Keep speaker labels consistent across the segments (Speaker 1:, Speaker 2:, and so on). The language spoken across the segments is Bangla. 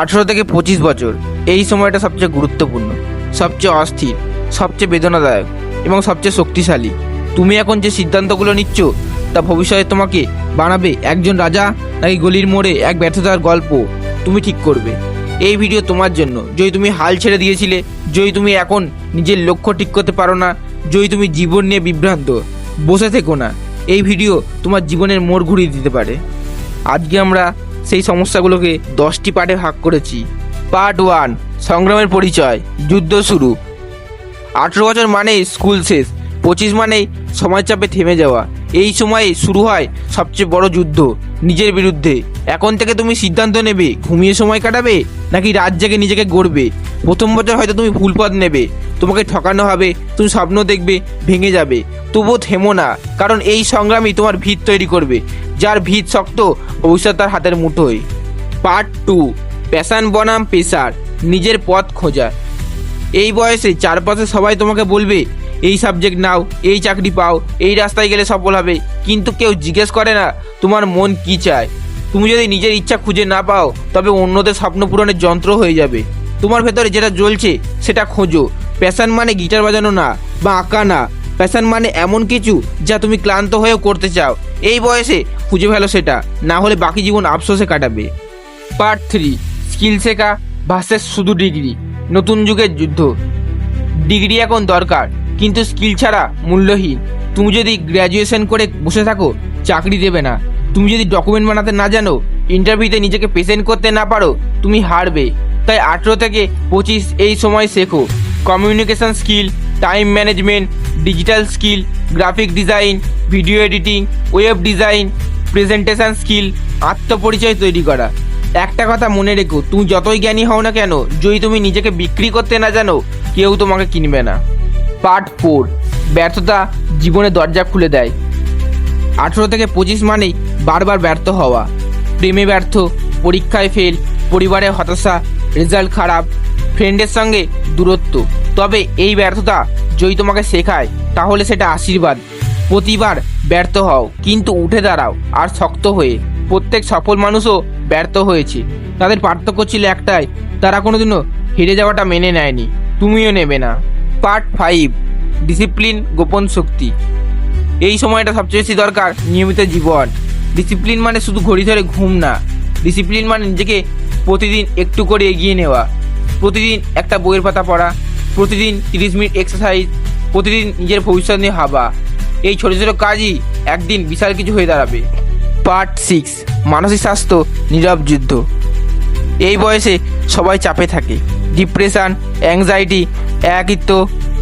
Speaker 1: আঠেরো থেকে পঁচিশ বছর এই সময়টা সবচেয়ে গুরুত্বপূর্ণ, সবচেয়ে অস্থির, সবচেয়ে বেদনাদায়ক এবং সবচেয়ে শক্তিশালী। তুমি এখন যে সিদ্ধান্তগুলো নিচ্ছ, তা ভবিষ্যতে তোমাকে বানাবে একজন রাজা নাকি গলির মোড়ে এক ব্যর্থতার গল্প তুমি ঠিক করবে। এই ভিডিও তোমার জন্য। যদি তুমি হাল ছেড়ে দিয়েছিলে, যদি তুমি এখন নিজের লক্ষ্য ঠিক করতে পারো না, যদি তুমি জীবন নিয়ে বিভ্রান্ত, বসে থেকো না। এই ভিডিও তোমার জীবনের মোড় ঘুরিয়ে দিতে পারে। আজকে আমরা সেই সমস্যাগুলোকে দশটি পার্টে ভাগ করেছি। পার্ট ওয়ান, সংগ্রামের পরিচয়, যুদ্ধ শুরু। আঠেরো বছর মানেই স্কুল শেষ, পঁচিশ মানেই সময় চাপে থেমে যাওয়া। এই সময়ে শুরু হয় সবচেয়ে বড় যুদ্ধ, নিজের বিরুদ্ধে। এখন থেকে তুমি সিদ্ধান্ত নেবে, ঘুমিয়ে সময় কাটাবে, নাকি রাত জেগে নিজেকে গড়বে। প্রথম বছর হয়তো তুমি ভুল পথ নেবে, তোমাকে ঠকানো হবে, তুমি স্বপ্ন দেখবে, ভেঙে যাবে। তবুও থেমো না, কারণ এই সংগ্রামই তোমার ভিত তৈরি করবে। যার ভিত শক্ত, ভবিষ্যৎ তার হাতের মুঠোয়। পার্ট টু প্যাশান বনাম পেশার, নিজের পথ খোঁজা এই বয়সে চারপাশে সবাই তোমাকে বলবে, এই সাবজেক্ট নাও, এই চাকরি পাও, এই রাস্তায় গেলে সফল হবে। কিন্তু কেউ জিজ্ঞেস করে না, তোমার মন কি চায়? তুমি যদি নিজের ইচ্ছা খুঁজে না পাও, তবে অন্যদের স্বপ্ন পূরণের যন্ত্র হয়ে যাবে। তোমার ভেতরে যেটা জ্বলছে, সেটা খোঁজো। প্যাশান মানে গিটার বাজানো না, বা আঁকা না। প্যাশান মানে এমন কিছু যা তুমি ক্লান্ত হয়েও করতে চাও। এই বয়সে খুঁজে ফেলো সেটা, না হলে বাকি জীবন আফসোসে কাটাবে। পার্ট থ্রি স্কিল শেখা ভার্সেস শুধু ডিগ্রি নতুন যুগের যুদ্ধ। ডিগ্রি এখন দরকার, কিন্তু স্কিল ছাড়া মূল্যহীন। তুমি যদি গ্র্যাজুয়েশন করে বসে থাকো, চাকরি দেবে না। তুমি যদি ডকুমেন্ট বানাতে না জানো ইন্টারভিউতে নিজেকে প্রেজেন্ট করতে না পারো, তুমি হারবে। তাই আঠেরো থেকে পঁচিশ এই সময় শেখো। Communication skill time management digital skill graphic design video editing web design presentation skill আত্মপরিচয় তৈরি করা। একটা কথা মনে রেখো, তুমি যতই জ্ঞানী হও না কেন, যদি তুমি নিজেকে বিক্রি করতে না জানো, কেউ তোমাকে কিনবে না। পার্ট ফোর ব্যর্থতা জীবনে দরজা খুলে দেয়। আঠেরো থেকে পঁচিশ মানেই বারবার ব্যর্থ হওয়া। প্রেমে ব্যর্থ, পরীক্ষায় ফেল পরিবারে হতাশা রেজাল্ট খারাপ ফ্রেন্ডের সঙ্গে দূরত্ব। তবে এই ব্যর্থতা যদি তোমাকে শেখায়, তাহলে সেটা আশীর্বাদ। প্রতিবার ব্যর্থ হও, কিন্তু উঠে দাঁড়াও আর শক্ত হয়ে। প্রত্যেক সফল মানুষও ব্যর্থ হয়েছে। তাদের পার্থক্য ছিল একটাই, তারা কোনোদিনও হেরে যাওয়াটা মেনে নেয়নি। তুমিও নেবে না। পার্ট ফাইভ, ডিসিপ্লিন, গোপন শক্তি। এই সময়টা সবচেয়ে বেশি দরকার নিয়মিত জীবন। ডিসিপ্লিন মানে শুধু ঘড়ি ধরে ঘুম না। ডিসিপ্লিন মানে নিজেকে প্রতিদিন একটু করে এগিয়ে নেওয়া। প্রতিদিন একটা বইয়ের পাতা পড়া, প্রতিদিন তিরিশ মিনিট এক্সারসাইজ প্রতিদিন নিজের ভবিষ্যৎ নিয়ে ভাবা। এই ছোটো ছোটো কাজই একদিন বিশাল কিছু হয়ে দাঁড়াবে। পার্ট সিক্স মানসিক স্বাস্থ্য, নীরব যুদ্ধ। এই বয়সে সবাই চাপে থাকে। ডিপ্রেশান অ্যাংজাইটি একাকিত্ব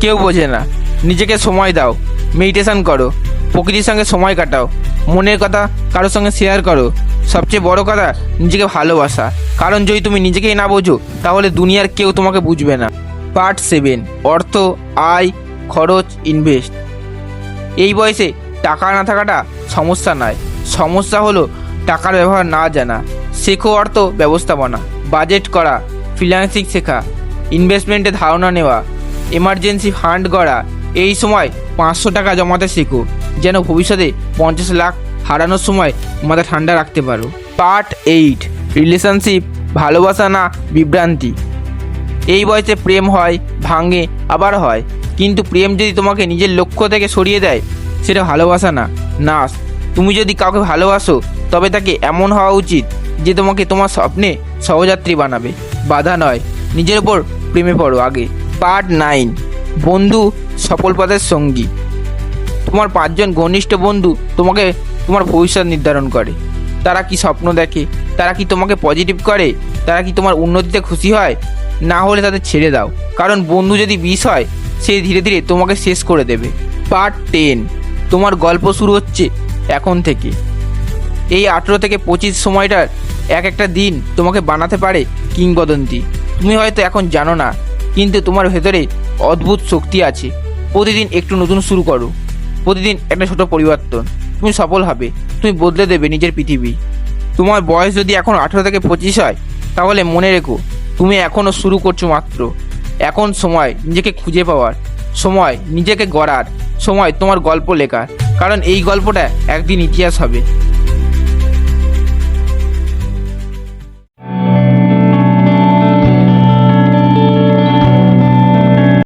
Speaker 1: কেউ বোঝে না। নিজেকে সময় দাও মেডিটেশন করো। প্রকৃতির সঙ্গে সময় কাটাও। মনের কথা কারোর সঙ্গে শেয়ার করো। সবচেয়ে বড় কথা, নিজেকে ভালোবাসা। কারণ যদি তুমি নিজেকেই না বোঝো, তাহলে দুনিয়ার কেউ তোমাকে বুঝবে না। পার্ট সেভেন অর্থ, আয়, খরচ ইনভেস্ট এই বয়সে টাকা না থাকাটা সমস্যা নয়। সমস্যা হলো টাকার ব্যবহার না জানা। শেখো অর্থ ব্যবস্থাপনা। বাজেট করা ফ্রিল্যান্সিং শেখা। ইনভেস্টমেন্টে ধারণা নেওয়া। এমার্জেন্সি ফান্ড করা এই সময় পাঁচশো টাকা জমাতে শেখো। যেন ভবিষ্যতে পঞ্চাশ লাখ হারানোর সময় মাথা ঠান্ডা রাখতে পারো। পার্ট এইট রিলেশনশিপ ভালোবাসা না বিভ্রান্তি। এই বয়সে প্রেম হয়, ভাঙে, আবার হয়। কিন্তু প্রেম যদি তোমাকে নিজের লক্ষ্য থেকে সরিয়ে দেয়, সেটা ভালোবাসা না। নাস তুমি যদি কাউকে ভালোবাসো, তবে তাকে এমন হওয়া উচিত যে তোমাকে তোমার স্বপ্নে সহযাত্রী বানাবে। বাধা নয়, নিজের ওপর প্রেমে পড়ো আগে। পার্ট নাইন, বন্ধু সফল পথের সঙ্গী। তোমার পাঁচজন ঘনিষ্ঠ বন্ধু তোমাকে তোমার ভবিষ্যৎ নির্ধারণ করে। তারা কি স্বপ্ন দেখে? তারা কি তোমাকে পজিটিভ করে? তারা কি তোমার উন্নতিতে খুশি হয়? না হলে তাদের ছেড়ে দাও। কারণ বন্ধু যদি বিষ হয়, সে ধীরে ধীরে তোমাকে শেষ করে দেবে। পার্ট টেন তোমার গল্প শুরু হচ্ছে এখন থেকে। এই আঠেরো থেকে পঁচিশ সময়টার এক একটা দিন তোমাকে বানাতে পারে কিংবদন্তি। তুমি হয়তো এখন জানো না, কিন্তু তোমার ভেতরে অদ্ভুত শক্তি আছে। প্রতিদিন একটু নতুন শুরু করো। প্রতিদিন একটা ছোট পরিবর্তন। তুমি সফল হবে। তুমি বদলে দেবে নিজের পৃথিবী। তোমার বয়স যদি এখন আঠেরো থেকে পঁচিশ হয়, তাহলে মনে রেখো, তুমি এখনও শুরু করছ মাত্র। এখন সময় নিজেকে খুঁজে পাওয়ার। সময় নিজেকে গড়ার। সময় তোমার গল্প লেখার। কারণ এই গল্পটা একদিন ইতিহাস হবে।